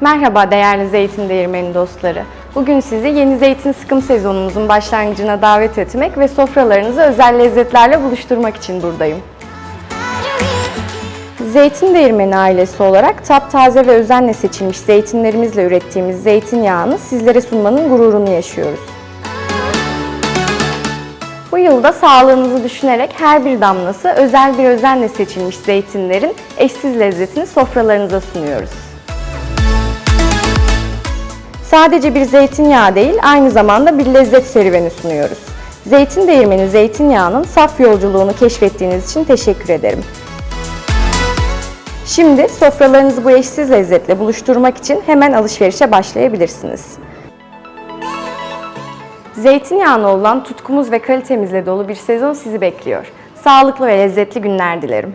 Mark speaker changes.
Speaker 1: Merhaba değerli zeytin değirmeni dostları. Bugün sizi yeni zeytin sıkım sezonumuzun başlangıcına davet etmek ve sofralarınızı özel lezzetlerle buluşturmak için buradayım. Zeytin Değirmeni ailesi olarak taptaze ve özenle seçilmiş zeytinlerimizle ürettiğimiz zeytinyağını sizlere sunmanın gururunu yaşıyoruz. Bu yılda sağlığınızı düşünerek her bir damlası özel bir özenle seçilmiş zeytinlerin eşsiz lezzetini sofralarınıza sunuyoruz. Sadece bir zeytinyağı değil, aynı zamanda bir lezzet serüveni sunuyoruz. Zeytin Değirmeni zeytinyağının saf yolculuğunu keşfettiğiniz için teşekkür ederim. Şimdi sofralarınızı bu eşsiz lezzetle buluşturmak için hemen alışverişe başlayabilirsiniz. Zeytinyağına olan tutkumuz ve kalitemizle dolu bir sezon sizi bekliyor. Sağlıklı ve lezzetli günler dilerim.